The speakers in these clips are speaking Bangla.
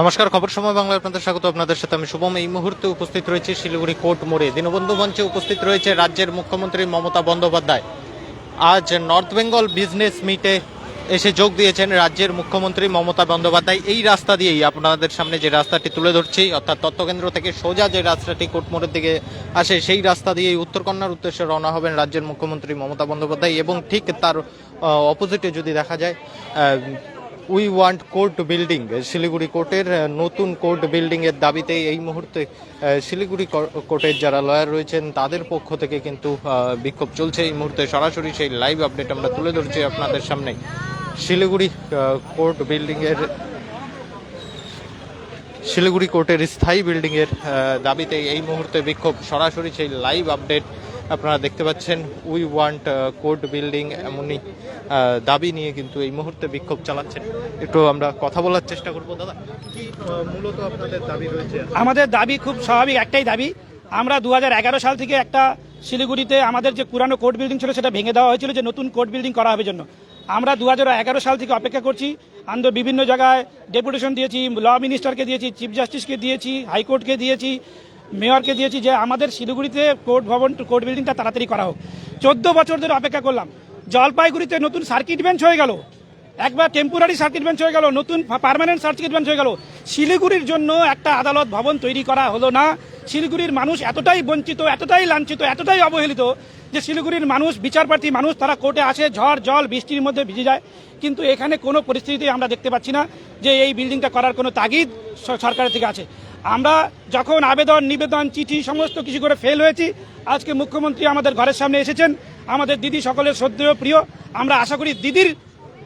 নমস্কার, খবর সময় বাংলায় আপনাদের স্বাগত। আপনাদের সাথে আমি শুভম। এই মুহূর্তে উপস্থিত রয়েছে শিলিগুড়ি কোর্ট মোড়ে। দীনবন্ধু মঞ্চে উপস্থিত রয়েছে রাজ্যের মুখ্যমন্ত্রী মমতা বন্দ্যোপাধ্যায়। আজ নর্থ বেঙ্গল বিজনেস মিটে এসে যোগ দিয়েছেন রাজ্যের মুখ্যমন্ত্রী মমতা বন্দ্যোপাধ্যায়। এই রাস্তা দিয়েই আপনাদের সামনে যে রাস্তাটি তুলে ধরছি, অর্থাৎ তত্ত্বকেন্দ্র থেকে সোজা যে রাস্তাটি কোর্ট মোড়ের দিকে আসে, সেই রাস্তা দিয়েই উত্তরকন্যার উদ্দেশ্যে রওনা হবেন রাজ্যের মুখ্যমন্ত্রী মমতা বন্দ্যোপাধ্যায়। এবং ঠিক তার অপোজিটে যদি দেখা যায় we want court building. Siliguri কোর্টের নতুন কোর্ট বিল্ডিং এর দাবিতে এই মুহূর্তে শিলিগুড়ি কর- কোর্টের যারা লয়ার রয়েছেন, তাদের পক্ষ থেকে কিন্তু বিক্ষোভ চলছে এই মুহূর্তে। সরাসরি সেই লাইভ আপডেট আমরা তুলে ধরছি আপনাদের সামনে। শিলিগুড়ি কোর্ট বিল্ডিং এর, শিলিগুড়ি কোর্টের স্থায়ী বিল্ডিং এর দাবিতে এই মুহূর্তে বিক্ষোভ। সরাসরি সেই লাইভ আপডেট আপনারা দেখতে পাচ্ছেন উই ওয়ান্ট কোর্ট বিল্ডিং এমনই দাবি নিয়ে কিন্তু এই মুহূর্তে বিক্ষোভ চালাচ্ছেন। একটু আমরা কথা বলার চেষ্টা করব, দাদা। কি মূলত আপনাদের দাবি রয়েছে? আমাদের দাবি খুব স্বাভাবিক, একটাই দাবি। আমরা দু হাজার এগারো সাল থেকে একটা শিলিগুড়িতে আমাদের যে পুরানো কোর্ট বিল্ডিং ছিল, সেটা ভেঙে দেওয়া হয়েছিল যে নতুন কোর্ট বিল্ডিং করা হবে জন্য। আমরা দু হাজার এগারো সাল থেকে অপেক্ষা করছি আমরা বিভিন্ন জায়গায় ডেপুটেশন দিয়েছি ল মিনিস্টারকে দিয়েছি চিফ জাস্টিসকে দিয়েছি হাইকোর্টকে দিয়েছি। মেয়রকে দিয়েছি যে আমাদের শিলিগুড়িতে কোর্ট ভবন, কোর্ট বিল্ডিংটা তাড়াতাড়ি করা হোক। চোদ্দ বছর ধরে অপেক্ষা করলাম। জলপাইগুড়িতে নতুন সার্কিট বেঞ্চ হয়ে গেল। একবার টেম্পোরারি সার্কিট বেঞ্চ হয়ে গেল, নতুন পার্মানেন্ট সার্কিট বেঞ্চ হয়ে গেল। শিলিগুড়ির জন্য একটা আদালত ভবন তৈরি করা হলো না। শিলিগুড়ির মানুষ এতটাই বঞ্চিত, এতটাই লাঞ্ছিত, এতটাই অবহেলিত যে শিলিগুড়ির মানুষ, বিচারপ্রার্থী মানুষ, তারা কোর্টে আসে, ঝড়, জল, বৃষ্টির মধ্যে ভিজে যায়। কিন্তু এখানে কোনো পরিস্থিতি আমরা দেখতে পাচ্ছি না যে এই বিল্ডিংটা করার কোনো তাগিদ সরকারের থেকে আছে। আমরা যখন আবেদন নিবেদন চিঠি সমস্ত কিছু করে ফেল হয়েছি আজকে মুখ্যমন্ত্রী আমাদের ঘরের সামনে এসেছেন। আমাদের দিদি সকলের শ্রদ্ধেয় প্রিয়। আমরা আশা করি দিদির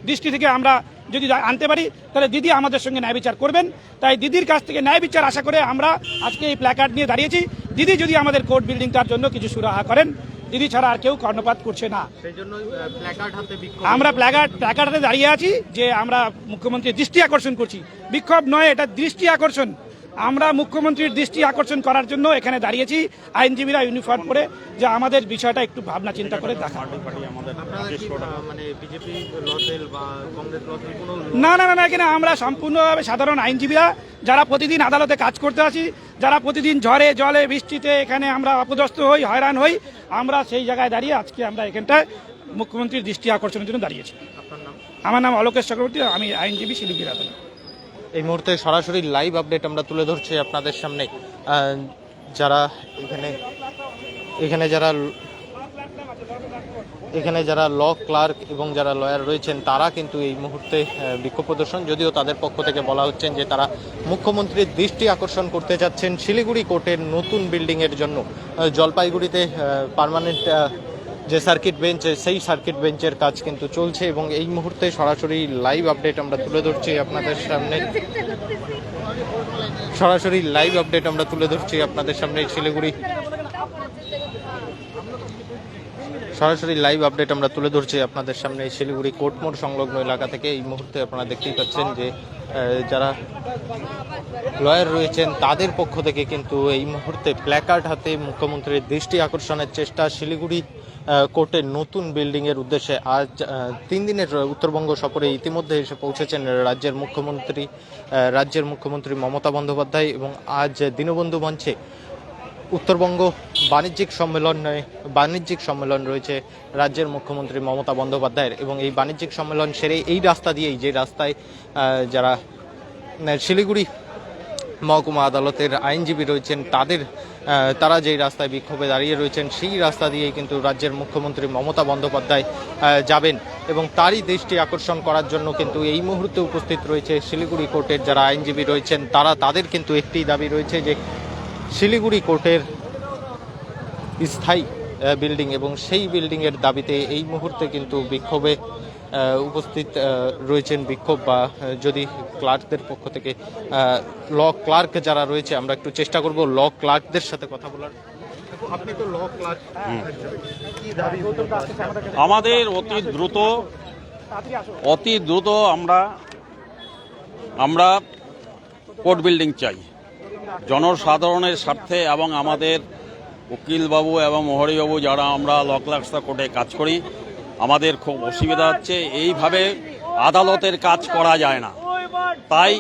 দৃষ্টি থেকে আমরা যদি আনতে পারি তাহলে দিদি আমাদের সঙ্গে ন্যায় বিচার করবেন। তাই দিদির কাছ থেকে ন্যায় বিচার আশা করে আমরা আজকে এই প্ল্যাকার্ড নিয়ে দাঁড়িয়েছি। দিদি যদি আমাদের কোর্ট বিল্ডিংটার জন্য কিছু সুরাহা করেন দিদি ছাড়া আর কেউ কর্ণপাত করছে না। প্ল্যাকার্ড হাতে আমরা প্ল্যাকার্ড প্ল্যাকার্ডে দাঁড়িয়ে আছি যে আমরা মুখ্যমন্ত্রীর দৃষ্টি আকর্ষণ করছি। বিক্ষোভ নয় এটা দৃষ্টি আকর্ষণ। আমরা মুখ্যমন্ত্রীর দৃষ্টি আকর্ষণ করার জন্য এখানে দাঁড়িয়েছি। আইনজীবীরা ইউনিফর্ম পরে যে আমাদের বিষয়টা একটু ভাবনা চিন্তা করে দেখা। মানে না না না না এখানে আমরা সম্পূর্ণভাবে সাধারণ আইনজীবীরা যারা প্রতিদিন আদালতে কাজ করতে আসি যারা প্রতিদিন ঝড়ে জলে বৃষ্টিতে এখানে আমরা অপদস্থ হই হয়রান হই আমরা সেই জায়গায় দাঁড়িয়ে আজকে আমরা এখানটায় মুখ্যমন্ত্রীর দৃষ্টি আকর্ষণের জন্য দাঁড়িয়েছি। আমার নাম অলোকেশ চক্রবর্তী আমি আইনজীবী শিলিগুড়ি আদালত। এই মুহূর্তে সরাসরি লাইভ আপডেট আমরা তুলে ধরছি আপনাদের সামনে। যারা এখানে এখানে যারা এখানে যারা ল ক্লার্ক এবং যারা লয়ার রয়েছেন, তারা কিন্তু এই মুহূর্তে বিক্ষোভ প্রদর্শন, যদিও তাদের পক্ষ থেকে বলা হচ্ছেন যে তারা মুখ্যমন্ত্রীর দৃষ্টি আকর্ষণ করতে যাচ্ছেন শিলিগুড়ি কোর্টের নতুন বিল্ডিংয়ের জন্য। জলপাইগুড়িতে পার্মানেন্ট যে সার্কিট বেঞ্চ সেই সার্কিট বেঞ্চের কাজ কিন্তু চলছে এবং এই মুহূর্তে সরাসরি লাইভ আপডেট আমরা তুলে ধরছি আপনাদের সামনে। সরাসরি লাইভ আপডেট আমরা তুলে ধরছি আপনাদের সামনে শিলিগুড়ি। সরাসরি লাইভ আপডেট আমরা তুলে ধরছি আপনাদের সামনে শিলিগুড়ি কোর্টমোড় সংলগ্ন এলাকা থেকে। এই মুহূর্তে আপনারা দেখতেই পাচ্ছেন যে যারা লয়ার রয়েছেন, তাদের পক্ষ থেকে কিন্তু এই মুহূর্তে প্ল্যাকার্ড হাতে মুখ্যমন্ত্রীর দৃষ্টি আকর্ষণের চেষ্টা। শিলিগুড়ি কোর্টের নতুন বিল্ডিং এর উদ্দেশ্যে আজ তিন দিনের উত্তরবঙ্গ সফরে ইতিমধ্যে এসে পৌঁছেছেন রাজ্যের মুখ্যমন্ত্রী রাজ্যের মুখ্যমন্ত্রী মমতা বন্দ্যোপাধ্যায় এবং আজ দীনবন্ধু মঞ্চে উত্তরবঙ্গ বাণিজ্যিক সম্মেলন বাণিজ্যিক সম্মেলন রয়েছে রাজ্যের মুখ্যমন্ত্রী মমতা বন্দ্যোপাধ্যায়ের এবং এই বাণিজ্যিক সম্মেলন সেরে এই রাস্তা দিয়েই, যে রাস্তায় যারা শিলিগুড়ি মহকুমা আদালতের আইনজীবী রয়েছেন, তাদের তারা যেই রাস্তায় বিক্ষোভে দাঁড়িয়ে রয়েছেন, সেই রাস্তা দিয়েই কিন্তু রাজ্যের মুখ্যমন্ত্রী মমতা বন্দ্যোপাধ্যায় যাবেন। এবং তারই দৃষ্টি আকর্ষণ করার জন্য কিন্তু এই মুহূর্তে উপস্থিত রয়েছে শিলিগুড়ি কোর্টের যারা আইনজীবী রয়েছেন, তারা, তাদের কিন্তু একটি দাবি রয়েছে যে শিলিগুড়ি কোর্টের স্থায়ী বিল্ডিং এবং সেই বিল্ডিংয়ের দাবিতে এই মুহূর্তে কিন্তু বিক্ষোভে উপস্থিত রয়েছেন বিক্ষোভ বা যদি ক্লার্কদের পক্ষ থেকে ল ক্লার্ক যারা রয়েছে আমরা একটু চেষ্টা করব ল ক্লার্কদের সাথে কথা বলার। আমাদের অতি দ্রুত অতি দ্রুত আমরা আমরা কোর্ট বিল্ডিং চাই। জনসাধারণের স্বার্থে এবং আমাদের উকিলবাবু এবং মোহরিবাবু যারা আমরা লকলাক্সা কোর্টে কাজ করি আমাদের খুব অসুবিধা হচ্ছে, এইভাবে আদালতের কাজ করা যায় না তাই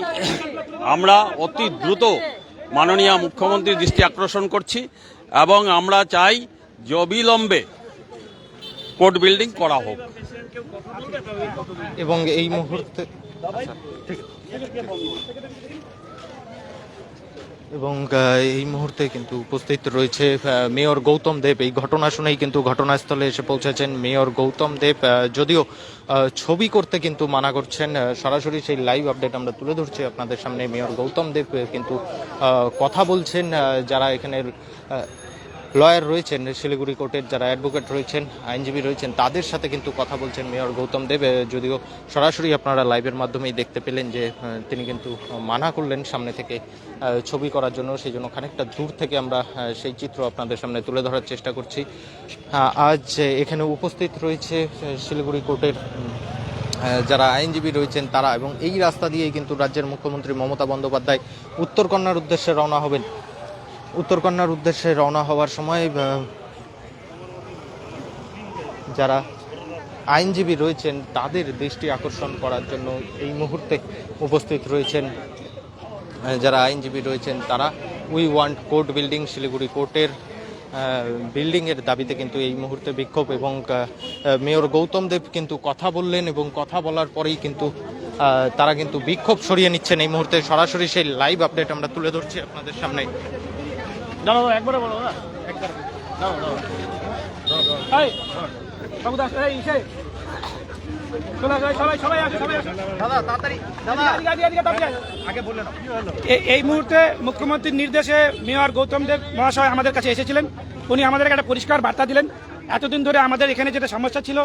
আমরা অতি দ্রুত মাননীয় মুখ্যমন্ত্রীর দৃষ্টি আকর্ষণ করছি এবং আমরা চাই যে অবিলম্বে কোর্ট বিল্ডিং করা হোক এবং এই মুহূর্তে আচ্ছা। এবং এই মুহূর্তে কিন্তু উপস্থিত রয়েছে মেয়র গৌতম দেব। এই ঘটনা শুনেই কিন্তু ঘটনাস্থলে এসে পৌঁছেছেন মেয়র গৌতম দেব। যদিও ছবি করতে কিন্তু মানা করছেন সরাসরি সেই লাইভ আপডেট আমরা তুলে ধরছি আপনাদের সামনে। মেয়র গৌতম দেব কিন্তু কথা বলছেন যারা এখানের লয়ার রয়েছেন শিলিগুড়ি কোর্টের যারা অ্যাডভোকেট রয়েছেন, আইনজীবী রয়েছেন, তাদের সাথে কিন্তু কথা বলছেন মেয়র গৌতম দেব। যদিও সরাসরি আপনারা লাইভের মাধ্যমেই দেখতে পেলেন যে তিনি কিন্তু মানা করলেন সামনে থেকে ছবি করার জন্য। সেই জন্য খানিকটা দূর থেকে আমরা সেই চিত্র আপনাদের সামনে তুলে ধরার চেষ্টা করছি। আজ এখানে উপস্থিত রয়েছে শিলিগুড়ি কোর্টের যারা আইনজীবী রয়েছেন তারা এবং এই রাস্তা দিয়েই কিন্তু রাজ্যের মুখ্যমন্ত্রী মমতা বন্দ্যোপাধ্যায় উত্তরকন্যার উদ্দেশ্যে রওনা হবেন। উত্তরকন্যার উদ্দেশ্যে রওনা হওয়ার সময় যারা আইনজীবী রয়েছেন, তাদের দৃষ্টি আকর্ষণ করার জন্য এই মুহূর্তে উপস্থিত রয়েছেন যারা আইনজীবী রয়েছেন, তারা we want court building, Siliguri কোর্টের বিল্ডিংয়ের দাবিতে কিন্তু এই মুহূর্তে বিক্ষোভ এবং মেয়র গৌতম দেব কিন্তু কথা বললেন এবং কথা বলার পরেই কিন্তু তারা কিন্তু বিক্ষোভ সরিয়ে নিচ্ছেন এই মুহূর্তে। সরাসরি সেই লাইভ আপডেট আমরা তুলে ধরছি আপনাদের সামনে। দাঁড়াও একবারে বলো না একবারে দাও দাও এই বাবু দাস এই এই মুহূর্তে মুখ্যমন্ত্রীর নির্দেশে মেয়র গৌতম দেব মহাশয় আমাদের কাছে এসেছিলেন। উনি আমাদের একটা পরিষ্কার বার্তা দিলেন। এতদিন ধরে আমাদের এখানে যেটা সমস্যা ছিল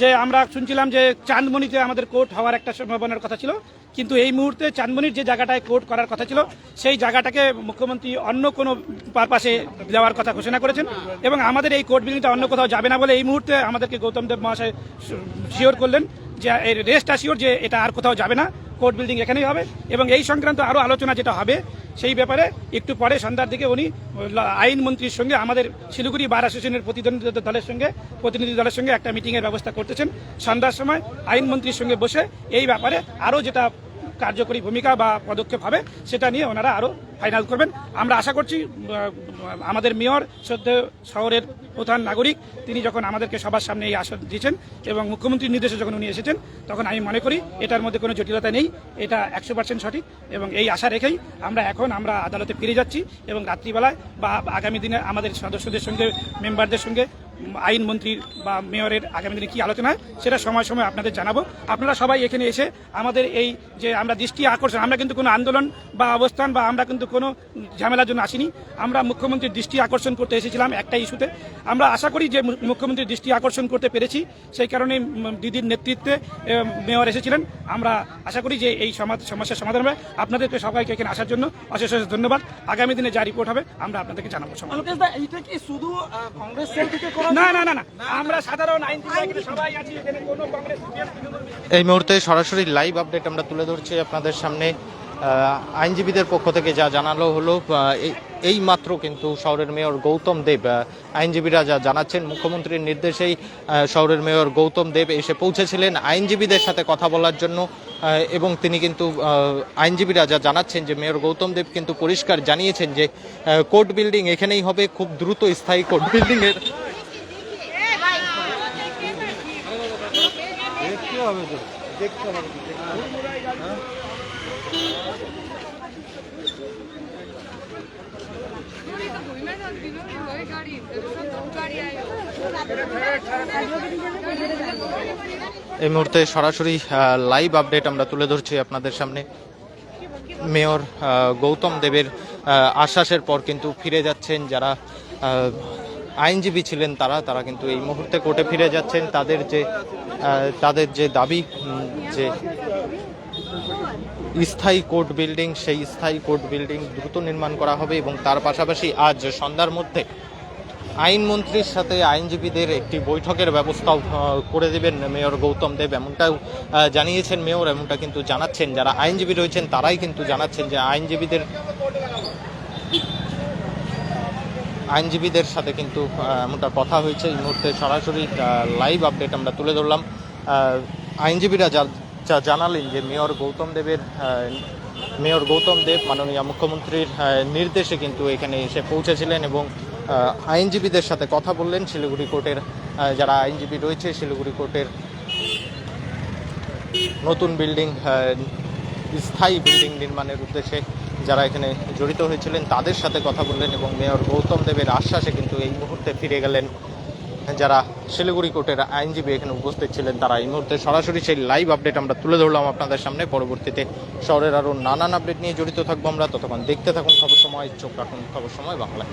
যে আমরা শুনছিলাম যে চাঁদমণিতে আমাদের কোর্ট হওয়ার একটা সম্ভাবনার কথা ছিল, কিন্তু এই মুহূর্তে চাঁদমণির যে জায়গাটায় কোর্ট করার কথা ছিল, সেই জায়গাটাকে মুখ্যমন্ত্রী অন্য কোনো পারপাসে দেওয়ার কথা ঘোষণা করেছেন এবং আমাদের এই কোর্ট বিল্ডিংটা অন্য কোথাও যাবে না বলে এই মুহূর্তে আমাদেরকে গৌতম দেব মহাশয় শিওর করলেন যে রেস্ট আসিওর যে এটা আর কোথাও যাবে না, কোর্ট বিল্ডিং এখানেই হবে এবং এই সংক্রান্ত আরও আলোচনা যেটা হবে সেই ব্যাপারে একটু পরে সন্ধ্যার দিকে উনি আইনমন্ত্রীর আইন মন্ত্রীর সঙ্গে, আমাদের শিলিগুড়ি বার অ্যাসোসিয়েশনের প্রতিদ্বন্দ্বী দলের সঙ্গে, প্রতিনিধি দলের সঙ্গে একটা মিটিংয়ের ব্যবস্থা করতেছেন। সন্ধ্যার সময় আইনমন্ত্রীর সঙ্গে বসে এই ব্যাপারে আরও যেটা কার্যকরী ভূমিকা বা পদক্ষেপ হবে, সেটা নিয়ে ওনারা আরও ফাইনাল করবেন। আমরা আশা করছি আমাদের মেয়র শ্রদ্ধেয় শহরের প্রধান নাগরিক, তিনি যখন আমাদেরকে সবার সামনে এই আসন দিয়েছেন এবং মুখ্যমন্ত্রীর নির্দেশে যখন উনি এসেছেন, তখন আমি মনে করি এটার মধ্যে কোনো জটিলতা নেই, এটা একশো পার্সেন্ট সঠিক এবং এই আশা রেখেই আমরা এখন আমরা আদালতে ফিরে যাচ্ছি এবং রাত্রিবেলায় বা আগামী দিনে আমাদের সদস্যদের সঙ্গে মেম্বারদের সঙ্গে উম, আইন মন্ত্রীর বা মেয়রের আগামী দিনে কি আলোচনা সেটা সময় সময় আপনাদের জানাব। আপনারা সবাই এখানে এসে আমাদের এই যে আমরা দৃষ্টি আকর্ষণ আমরা কিন্তু কোনো আন্দোলন বা অবস্থান বা আমরা কিন্তু কোনো ঝামেলার জন্য আসিনি। আমরা মুখ্যমন্ত্রীর দৃষ্টি আকর্ষণ করতে এসেছিলাম একটা ইস্যুতে। আমরা আশা করি যে মুখ্যমন্ত্রীর দৃষ্টি আকর্ষণ করতে পেরেছি সেই কারণে দিদির নেতৃত্বে মেয়র এসেছিলেন। আমরা আশা করি যে এই সমস্যার সমাধান হবে। আপনাদেরকে সবাইকে এখানে আসার জন্য অশেষ অশেষ ধন্যবাদ। আগামী দিনে যা রিপোর্ট হবে আমরা আপনাদেরকে জানাব শুধু কংগ্রেস থেকে করা এই মুহূর্তে সরাসরি লাইভ আপডেট আমরা তুলে ধরছি আপনাদের সামনে। আইনজীবীদের পক্ষ থেকে যা জানালো হলো এই- মাত্র কিন্তু শহরের মেয়র গৌতম দেব আইনজীবীরা যা জানাচ্ছেন, মুখ্যমন্ত্রীর নির্দেশেই শহরের মেয়র গৌতম দেব এসে পৌঁছেছিলেন আইনজীবীদের সাথে কথা বলার জন্য এবং তিনি কিন্তু আইনজীবীরা যা জানাচ্ছেন যে মেয়র গৌতম দেব কিন্তু পরিষ্কার জানিয়েছেন যে কোর্ট বিল্ডিং এখানেই হবে, খুব দ্রুত স্থায়ী কোর্ট দেখতে হবে তো দেখতে হবে এই মুহূর্তে সরাসরি লাইভ আপডেট আমরা তুলে ধরছি আপনাদের সামনে। মেয়র গৌতম দেবের আশ্বাসের পর কিন্তু ফিরে যাচ্ছেন যারা আইনজীবী ছিলেন তারা তারা কিন্তু এই মুহূর্তে কোর্টে ফিরে যাচ্ছেন। তাদের যে তাদের যে দাবি যে স্থায়ী কোর্ট বিল্ডিং, সেই স্থায়ী কোর্ট বিল্ডিং দ্রুত নির্মাণ করা হবে এবং তার পাশাপাশি আজ সন্ধ্যার মধ্যে আইনমন্ত্রীর সাথে আইনজীবীদের একটি বৈঠকের ব্যবস্থাও করে দেবেন মেয়র গৌতম দেব। এমনটাও জানিয়েছেন মেয়র, এমনটা কিন্তু জানাচ্ছেন। যারা আইনজীবী রয়েছেন, তারাই কিন্তু জানাচ্ছেন যে আইনজীবীদের আইনজীবীদের সাথে কিন্তু এমনটা কথা হয়েছে। এই মুহূর্তে সরাসরি লাইভ আপডেট আমরা তুলে ধরলাম। আইনজীবীরা যা জানালেন যে মেয়র গৌতম দেবের মেয়র গৌতম দেব মাননীয় মুখ্যমন্ত্রীর নির্দেশে কিন্তু এখানে এসে পৌঁছেছিলেন এবং আইনজীবীদের সাথে কথা বললেন। শিলিগুড়ি কোর্টের যারা আইনজীবী রয়েছে, শিলিগুড়ি কোর্টের নতুন বিল্ডিং স্থায়ী বিল্ডিং নির্মাণের উদ্দেশ্যে যারা এখানে জড়িত হয়েছিলেন, তাদের সাথে কথা বললেন এবং মেয়র গৌতম দেবের আশ্বাসে কিন্তু এই মুহূর্তে ফিরে গেলেন। যারা শিলিগুড়ি কোর্টের আইনজীবী এখানে উপস্থিত ছিলেন, তারা এই মুহূর্তে সরাসরি সেই লাইভ আপডেট আমরা তুলে ধরলাম আপনাদের সামনে। পরবর্তীতে শহরের আরও নানান আপডেট নিয়ে জড়িত থাকব আমরা। ততক্ষণ দেখতে থাকুন, খবর সময়, চোখ রাখুন, খবর সময় বাংলায়।